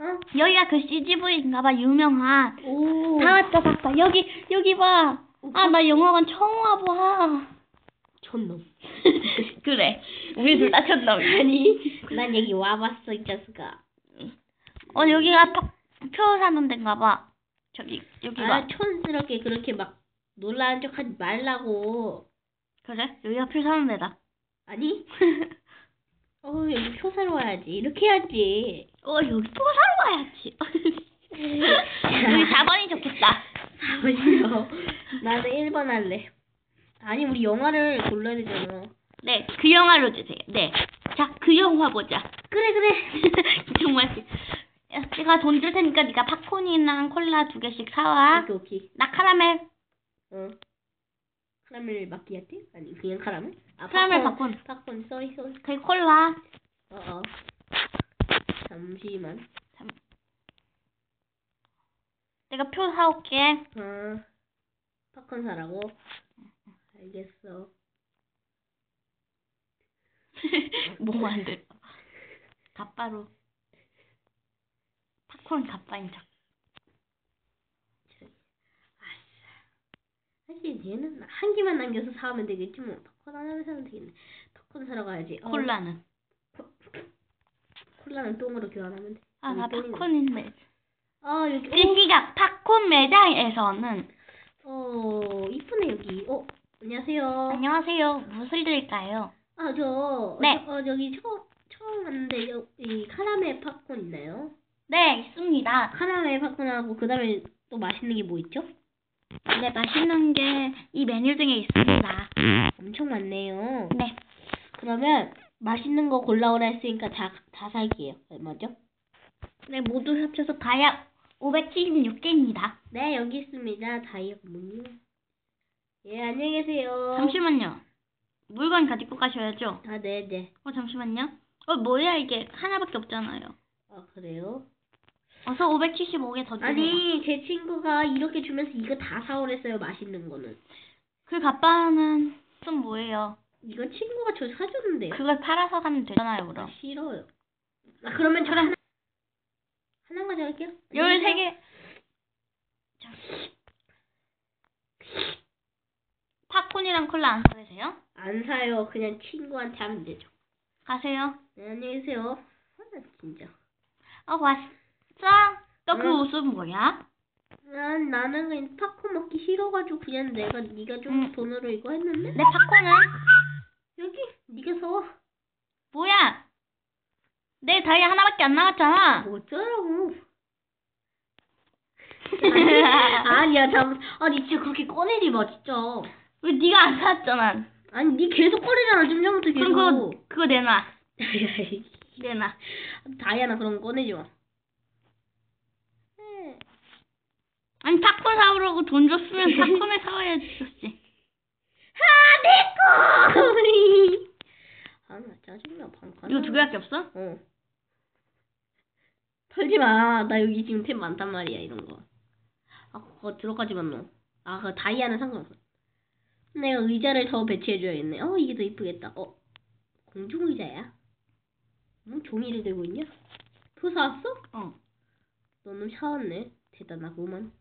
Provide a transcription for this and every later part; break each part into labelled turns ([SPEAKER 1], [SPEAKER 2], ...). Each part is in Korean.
[SPEAKER 1] 어?
[SPEAKER 2] 여기가 그 CGV인가봐 유명한.
[SPEAKER 1] 오.
[SPEAKER 2] 다 왔다 다 왔다. 여기 여기 봐. 아 나 영화관 처음 와봐.
[SPEAKER 1] 촌놈.
[SPEAKER 2] 그래. 우리 둘다 쳤다.
[SPEAKER 1] 아니, 난 여기 와봤어, 이 자식아.
[SPEAKER 2] 어 여기가 표, 표 사는 데인가봐. 저기 여기 봐.
[SPEAKER 1] 아, 촌스럽게 그렇게 막 놀라운 척 하지 말라고.
[SPEAKER 2] 그래? 여기가 표 사는 데다.
[SPEAKER 1] 아니? 어, 여기 표 사러 와야지. 이렇게 해야지.
[SPEAKER 2] 어 여기 표 사러 가야지. 여기 4번이 좋겠다.
[SPEAKER 1] 아버지요. 나는 1번 할래. 아니, 우리 영화를 골라야 되잖아.
[SPEAKER 2] 네, 그 영화로 주세요. 네. 자, 그 영화 보자.
[SPEAKER 1] 그래, 그래.
[SPEAKER 2] 정말. 야, 내가 돈 줄 테니까 네가 팝콘이랑 콜라 두 개씩 사와.
[SPEAKER 1] 오케이, 오케이.
[SPEAKER 2] 나 카라멜.
[SPEAKER 1] 어. 카라멜 마키아티? 아니, 그냥 카라멜? 아,
[SPEAKER 2] 카라멜
[SPEAKER 1] 팝콘.
[SPEAKER 2] 팝콘.
[SPEAKER 1] 쏘리, 쏘리.
[SPEAKER 2] 그리고 콜라.
[SPEAKER 1] 어, 어. 잠시만.
[SPEAKER 2] 내가 표 사올게.
[SPEAKER 1] 어. 팝콘 사라고? 알겠어.
[SPEAKER 2] 뭐 만들? 가빠로. 팝콘 가빠인 척.
[SPEAKER 1] 사실 얘는 한 개만 남겨서 사오면 되겠지 뭐. 팝콘 하나만 사면 되겠네. 팝콘 사러 가야지. 어,
[SPEAKER 2] 콜라는.
[SPEAKER 1] 콜라는 똥으로 교환하면 돼.
[SPEAKER 2] 아, 나
[SPEAKER 1] 여기 똥이네.
[SPEAKER 2] 팝콘인데.
[SPEAKER 1] 아, 여기.
[SPEAKER 2] 그 시각 팝콘 매장에서는
[SPEAKER 1] 어, 어, 이쁘네, 여기. 어, 안녕하세요.
[SPEAKER 2] 안녕하세요. 무엇을 드릴까요?
[SPEAKER 1] 아, 저,
[SPEAKER 2] 네.
[SPEAKER 1] 저, 어, 여기 처음, 처음 왔는데, 여, 이 카라멜 팝콘 있나요?
[SPEAKER 2] 네, 있습니다.
[SPEAKER 1] 카라멜 팝콘하고, 그 다음에 또 맛있는 게 뭐 있죠?
[SPEAKER 2] 네, 맛있는 게 이 메뉴 중에 있습니다.
[SPEAKER 1] 엄청 많네요.
[SPEAKER 2] 네.
[SPEAKER 1] 그러면, 맛있는 거 골라오라 했으니까 다, 다 살게요. 얼마죠?
[SPEAKER 2] 네, 모두 합쳐서 다약 576개입니다.
[SPEAKER 1] 네, 여기 있습니다. 다이어트문요. 예, 안녕히 계세요.
[SPEAKER 2] 잠시만요. 물건 가지고 가셔야죠.
[SPEAKER 1] 아, 네, 네.
[SPEAKER 2] 어, 잠시만요. 어, 뭐야, 이게. 하나밖에 없잖아요.
[SPEAKER 1] 아, 그래요?
[SPEAKER 2] 어서 575개 더 주세요.
[SPEAKER 1] 아니, 제 친구가 이렇게 주면서 이거 다 사오랬어요. 맛있는 거는.
[SPEAKER 2] 그 가빠는 좀 뭐예요?
[SPEAKER 1] 이거 친구가 저 사줬는데요.
[SPEAKER 2] 그걸 팔아서 가면 되잖아요,
[SPEAKER 1] 아,
[SPEAKER 2] 그럼.
[SPEAKER 1] 싫어요. 아, 그러면 저 하나, 하나만 가져갈게요.
[SPEAKER 2] 13개. 자. 팝콘이랑 콜라 안 사세요?
[SPEAKER 1] 안 사요. 그냥 친구한테 하면 되죠.
[SPEAKER 2] 가세요.
[SPEAKER 1] 네, 안녕히 계세요. 아, 진짜.
[SPEAKER 2] 어, 왔어? 너그
[SPEAKER 1] 응.
[SPEAKER 2] 옷은 뭐야?
[SPEAKER 1] 난 나는 그냥 팝콘 먹기 싫어가지고 그냥 내가 네가 좀
[SPEAKER 2] 응.
[SPEAKER 1] 돈으로 이거 했는데
[SPEAKER 2] 내 팝콘은?
[SPEAKER 1] 여기 네가 사.
[SPEAKER 2] 뭐야? 내 다이 하나밖에 안 남았잖아.
[SPEAKER 1] 뭐 어쩌라고. 아니야 잠 아니 진짜 그렇게 꺼내지 마 진짜.
[SPEAKER 2] 왜 네가 안 사왔잖아.
[SPEAKER 1] 아니 네 계속 꺼내잖아 좀 전부터 계속.
[SPEAKER 2] 그럼 그거 그거 내놔. 내놔.
[SPEAKER 1] 다이아나 그런 거 꺼내지 마. 네.
[SPEAKER 2] 아니 팝콘 사오라고 돈 줬으면 팝콘을 사와야지 줬지.
[SPEAKER 1] 아, 내 거! 아, 나 짜증나, 방금.
[SPEAKER 2] 이거 두 개밖에 없어?
[SPEAKER 1] 어. 털지 마. 나 여기 지금 템 많단 말이야, 이런 거. 아, 그거 들어가지만 너. 아, 그 다이아는 상관없어. 내가 의자를 더 배치해줘야겠네. 어, 이게 더 이쁘겠다. 어, 공중 의자야? 뭐 종이를 들고 있냐? 그거 사왔어?
[SPEAKER 2] 어.
[SPEAKER 1] 너는 사왔네. 대단하구만.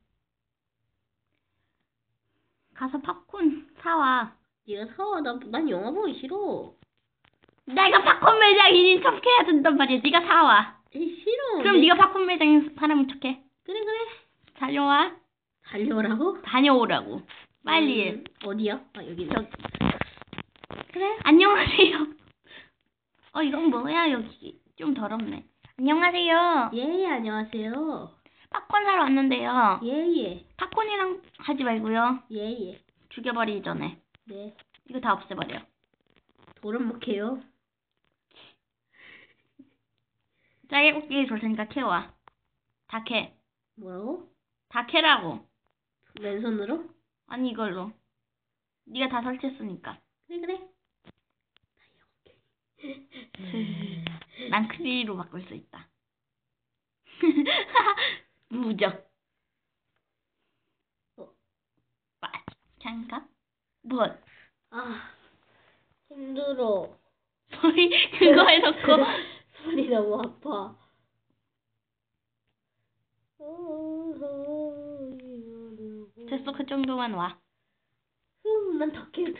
[SPEAKER 2] 가서 팝콘 사와.
[SPEAKER 1] 네가 사와. 나, 난 영화 보기 싫어.
[SPEAKER 2] 내가 팝콘 매장인인 척해야 된단 말이야. 네가 사와.
[SPEAKER 1] 에이, 싫어.
[SPEAKER 2] 그럼
[SPEAKER 1] 내-
[SPEAKER 2] 네가 팝콘 매장 사람인 척해.
[SPEAKER 1] 그래, 그래.
[SPEAKER 2] 다녀와.
[SPEAKER 1] 달려오라고?
[SPEAKER 2] 다녀오라고. 빨리.
[SPEAKER 1] 음, 어디야? 아, 여기.
[SPEAKER 2] 저
[SPEAKER 1] 그래?
[SPEAKER 2] 안녕하세요. 어 이건 뭐야 여기 좀 더럽네. 안녕하세요.
[SPEAKER 1] 예, 예, 안녕하세요.
[SPEAKER 2] 팝콘 사러 왔는데요.
[SPEAKER 1] 예, 예.
[SPEAKER 2] 팝콘이랑 하지 말고요.
[SPEAKER 1] 예, 예.
[SPEAKER 2] 죽여버리기 전에
[SPEAKER 1] 네.
[SPEAKER 2] 이거 다 없애버려.
[SPEAKER 1] 돌은 못 캐요.
[SPEAKER 2] 꽂기 줄 테니까 캐와. 다 캐.
[SPEAKER 1] 뭐라고?
[SPEAKER 2] 다 캐라고.
[SPEAKER 1] 맨손으로?
[SPEAKER 2] 아니 이걸로. 네가 다 설치했으니까.
[SPEAKER 1] 그래, 그래.
[SPEAKER 2] 난 크리로 바꿀 수 있다. 무적.
[SPEAKER 1] 어,
[SPEAKER 2] 잠깐. 뭘?
[SPEAKER 1] 아, 힘들어.
[SPEAKER 2] 소리 그거 해놓고
[SPEAKER 1] 소리 너무 아파.
[SPEAKER 2] 어, 됐어 그 정도만 와.
[SPEAKER 1] 흠난더 깨.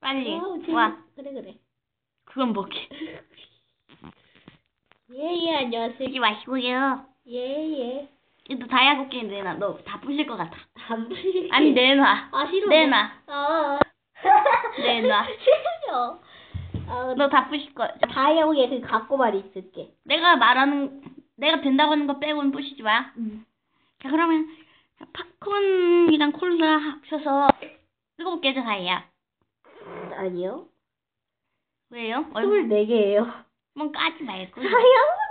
[SPEAKER 2] 빨리 와.
[SPEAKER 1] 그래 그래.
[SPEAKER 2] 그건 먹기.
[SPEAKER 1] 예, 예, 안녕하세요.
[SPEAKER 2] 쓰지 마시고요.
[SPEAKER 1] 예, 예.
[SPEAKER 2] 너 다이아 곡괭이 내놔. 너 다 부실 것 같아.
[SPEAKER 1] 안 부실게.
[SPEAKER 2] 아니 내놔.
[SPEAKER 1] 아, 싫어.
[SPEAKER 2] 내놔.
[SPEAKER 1] 아.
[SPEAKER 2] 내놔.
[SPEAKER 1] 싫어. 아,
[SPEAKER 2] 너 다 부실 거.
[SPEAKER 1] 다이아고에 그 갖고만 있을게.
[SPEAKER 2] 내가 말하는 내가 된다고 하는 거 빼고는 부시지 마.
[SPEAKER 1] 응.
[SPEAKER 2] 자 그러면 팝콘이랑 콜라 합쳐서 일곱 개죠 다이아.
[SPEAKER 1] 아니요.
[SPEAKER 2] 왜요? 얼마?
[SPEAKER 1] 24개예요.
[SPEAKER 2] 한번 까지 말고.
[SPEAKER 1] 다이아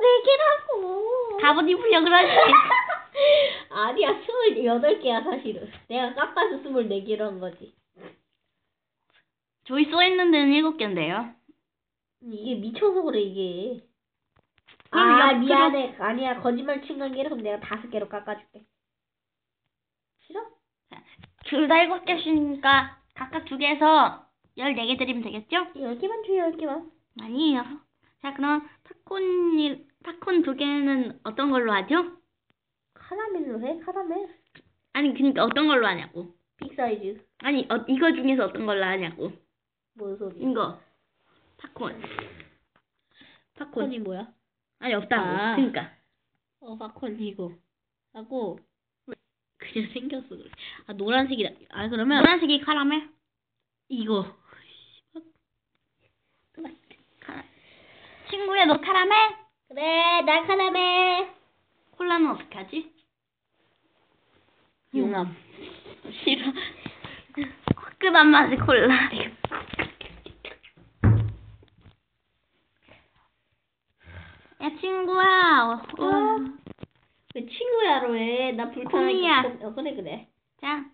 [SPEAKER 1] 4개라고.
[SPEAKER 2] 갑옷 입으려 그러지.
[SPEAKER 1] 아니야, 28개야, 사실은. 내가 깎아서 24개로 한 거지.
[SPEAKER 2] 저기 써 있는 데는 일곱 개인데요.
[SPEAKER 1] 이게 미쳐서 그래, 이게.
[SPEAKER 2] 그럼
[SPEAKER 1] 아,
[SPEAKER 2] 옆으로-
[SPEAKER 1] 미안해. 아니야, 거짓말 친 관계로 그럼 내가 다섯 개로 깎아줄게. 싫어?
[SPEAKER 2] 둘 다 일곱 개씩이니까 각각 두 개에서 열네 개 드리면 되겠죠?
[SPEAKER 1] 10개만 줘요, 10개만.
[SPEAKER 2] 아니에요. 자 그럼 팝콘이 팝콘 두 개는 어떤 걸로 하죠?
[SPEAKER 1] 카라멜로 해? 카라멜?
[SPEAKER 2] 아니 그러니까 어떤 걸로 하냐고.
[SPEAKER 1] 빅 사이즈.
[SPEAKER 2] 아니 어, 이거 중에서 어떤 걸로 하냐고.
[SPEAKER 1] 뭔 소리?
[SPEAKER 2] 이거 팝콘. 팝콘.
[SPEAKER 1] 팝콘이 뭐야?
[SPEAKER 2] 아니 없다고.
[SPEAKER 1] 아.
[SPEAKER 2] 그러니까
[SPEAKER 1] 어, 팝콘 이거. 하고, 그냥 생겼어, 그래. 아, 노란색이다. 아, 그러면,
[SPEAKER 2] 노란색이 카라멜.
[SPEAKER 1] 이거.
[SPEAKER 2] 카... 친구야 너 카라멜?
[SPEAKER 1] 그래, 나 카라멜.
[SPEAKER 2] 콜라는 어떻게 하지?
[SPEAKER 1] 용암.
[SPEAKER 2] 싫어. 끝안 맛이 콜라. 야 친구야. 어, 어.
[SPEAKER 1] 왜 친구야로 해? 나
[SPEAKER 2] 콩이야.
[SPEAKER 1] 불편하니까. 어, 그래, 그래.
[SPEAKER 2] 자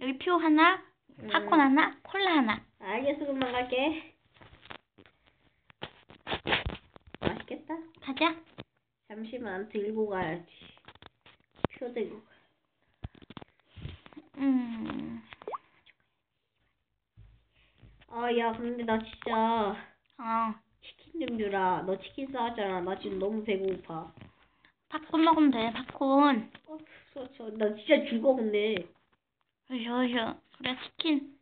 [SPEAKER 2] 여기 표 하나,
[SPEAKER 1] 음.
[SPEAKER 2] 팝콘 하나, 콜라 하나.
[SPEAKER 1] 알겠어, 금방 갈게. 맛있겠다.
[SPEAKER 2] 가자.
[SPEAKER 1] 잠시만 들고 가야지. 표 들고. 가.
[SPEAKER 2] 음.
[SPEAKER 1] 아, 야, 근데 나 진짜
[SPEAKER 2] 어.
[SPEAKER 1] 치킨 좀 주라. 너 치킨 싸왔잖아. 나 지금 너무 배고파.
[SPEAKER 2] 팝콘 먹으면 돼. 팝콘.
[SPEAKER 1] 어, 저, 저, 나 진짜 죽어, 근데.
[SPEAKER 2] 으쌰으쌰. 그래 치킨.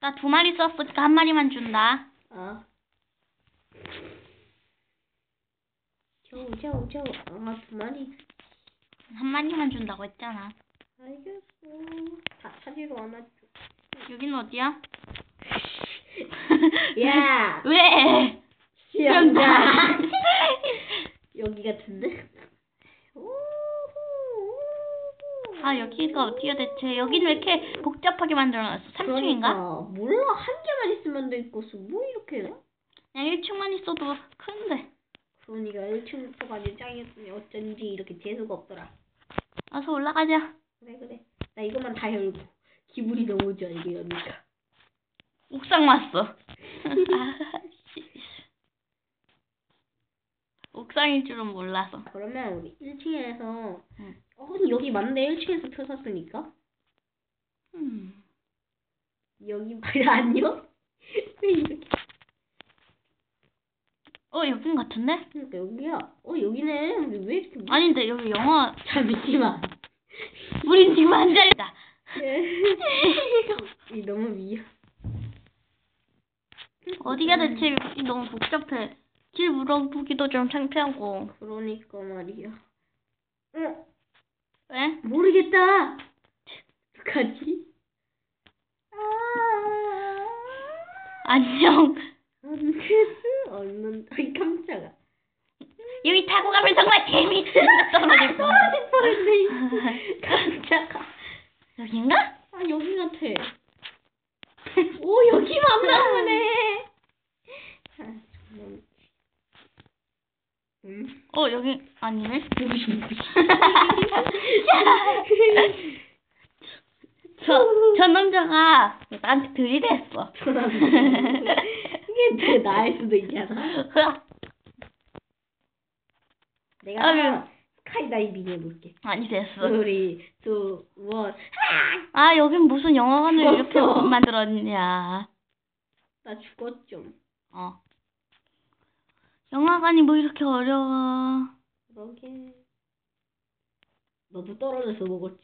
[SPEAKER 2] 나 두 마리 썼으니까 한 마리만 준다.
[SPEAKER 1] 아. 겨우, 겨우, 겨우. 아, 두 마리.
[SPEAKER 2] 한 마리만 준다고 했잖아.
[SPEAKER 1] 알겠어. 다 찾으러 와놨죠.
[SPEAKER 2] 여긴 어디야?
[SPEAKER 1] 야!
[SPEAKER 2] 왜?
[SPEAKER 1] 수영장! 여기 같은데?
[SPEAKER 2] 아 여기가 어디야 대체? 여기는 왜 이렇게 복잡하게 만들어놨어? 3층인가?
[SPEAKER 1] 그러니까, 몰라. 한 개만 있으면 될 것을 뭐 이렇게 해?
[SPEAKER 2] 그냥 1층만 있어도 큰데.
[SPEAKER 1] 그러니까 1층부터 가지고 짱이었으니 어쩐지 이렇게 재수가 없더라.
[SPEAKER 2] 어서 올라가자.
[SPEAKER 1] 그래, 그래. 나 이것만 다 열고. 기분이 너무 좋아, 이게 여니까.
[SPEAKER 2] 옥상 왔어. 아씨. 옥상일 줄은 몰라서.
[SPEAKER 1] 그러면 우리 1층에서
[SPEAKER 2] 응.
[SPEAKER 1] 어 근데 여기 맞네 1층에서 표 샀으니까
[SPEAKER 2] 음.
[SPEAKER 1] 여기 아니요? 왜 이렇게
[SPEAKER 2] 어 여긴 같은데?
[SPEAKER 1] 그러니까 여기야 어 여기네 근데 왜 이렇게 무-
[SPEAKER 2] 아닌데 여기 영화.
[SPEAKER 1] 잠시만
[SPEAKER 2] 우린 지금 한 자리다.
[SPEAKER 1] 이 너무 미워
[SPEAKER 2] 어디가 대체 여기 너무 복잡해. 길 물어보기도 좀 창피하고.
[SPEAKER 1] 그러니까 말이야 어
[SPEAKER 2] 왜?
[SPEAKER 1] 모르겠다 어떡하지? 아
[SPEAKER 2] 안녕.
[SPEAKER 1] 안되스 얼른 아이 깜짝아
[SPEAKER 2] 여기 타고 가면 정말 재밌어. 떨어질 뻔.
[SPEAKER 1] 떨어질 뻔했네 깜짝아
[SPEAKER 2] 여긴가?
[SPEAKER 1] 아 여기 같아. 오 여기 맞나 보네. 아. 음.
[SPEAKER 2] 어 여기 아니네.
[SPEAKER 1] 여기?
[SPEAKER 2] 저, 저 남자가 나한테 들이댔어.
[SPEAKER 1] 내 나일 수도 있잖아. 내가
[SPEAKER 2] 아유.
[SPEAKER 1] 스카이다이빙 해볼게.
[SPEAKER 2] 아니 됐어.
[SPEAKER 1] 우리 두 원.
[SPEAKER 2] 아 여긴 무슨 영화관을 이렇게
[SPEAKER 1] 죽었어.
[SPEAKER 2] 만들었냐.
[SPEAKER 1] 나 죽었죠.
[SPEAKER 2] 어. 영화관이 뭐 이렇게 어려워.
[SPEAKER 1] 그러게. 너도 떨어져서 먹었지.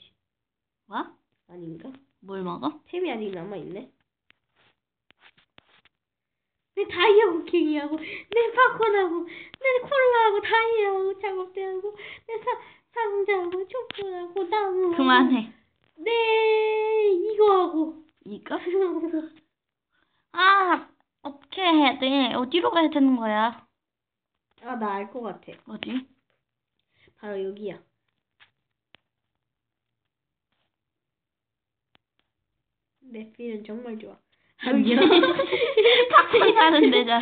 [SPEAKER 2] 뭐?
[SPEAKER 1] 아닌가?
[SPEAKER 2] 뭘 먹어?
[SPEAKER 1] 템이 아직 남아 있네. 내 다이아 쿠킹이하고, 내 팝콘하고, 내 콜라하고, 다이아하고, 작업대하고, 내 사, 상자하고, 촛불하고, 나무.
[SPEAKER 2] 그만해.
[SPEAKER 1] 네, 이거하고.
[SPEAKER 2] 이거? 아, 어떻게 해야 돼? 어디로 가야 되는 거야?
[SPEAKER 1] 아, 나 알 것 같아.
[SPEAKER 2] 어디?
[SPEAKER 1] 바로 여기야. 내 필은 정말 좋아.
[SPEAKER 2] 여기. 팝콘 사는 데잖아.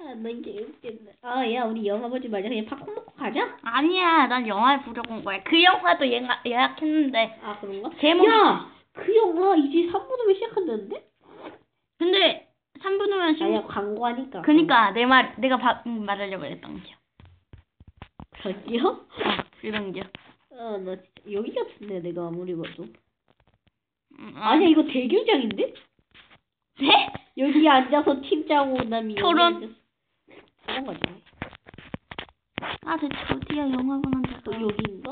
[SPEAKER 1] 아, 너 이제 웃겠네. 아, 야, 우리 영화 보지 말자. 그냥 팝콘 먹고 가자.
[SPEAKER 2] 아니야, 난 영화를 보려고 온 거야. 그 영화도 예가, 예약했는데.
[SPEAKER 1] 아, 그런가?
[SPEAKER 2] 제목이-
[SPEAKER 1] 야, 그 영화 이제 3분 후면 시작한다는데?
[SPEAKER 2] 근데 3분 후면
[SPEAKER 1] 아니야,
[SPEAKER 2] 심...
[SPEAKER 1] 광고하니까.
[SPEAKER 2] 그니까 내 말, 내가 바, 음, 말하려고 했던 게.
[SPEAKER 1] 저기요?
[SPEAKER 2] 어, 이런 게.
[SPEAKER 1] 아, 나 진짜 여기 같은데, 내가 아무리 봐도.
[SPEAKER 2] 음,
[SPEAKER 1] 아니야, 이거 대결장인데?
[SPEAKER 2] 네?
[SPEAKER 1] 여기 앉아서 팀장 오남이 여기
[SPEAKER 2] 토론?
[SPEAKER 1] 그런 거지.
[SPEAKER 2] 아, 대체 어디야, 영화 보는 데가.
[SPEAKER 1] 또 여기인가?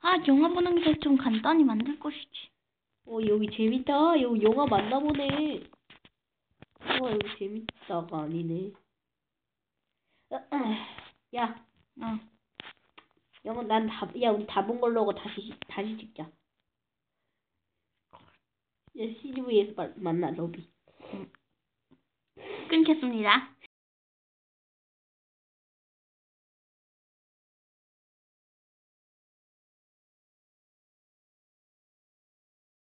[SPEAKER 2] 아, 영화 보는 게 좀 간단히 만들 것이지.
[SPEAKER 1] 어, 여기 재밌다. 여기 영화 만나보네. 어, 여기 재밌다가 아니네. 어, 아, 야,
[SPEAKER 2] 어.
[SPEAKER 1] 영화 난 다, 야, 우리 다 본 걸로 하고 다시, 다시 찍자. 야, CGV에서 만나, 로비.
[SPEAKER 2] 끊겠습니다.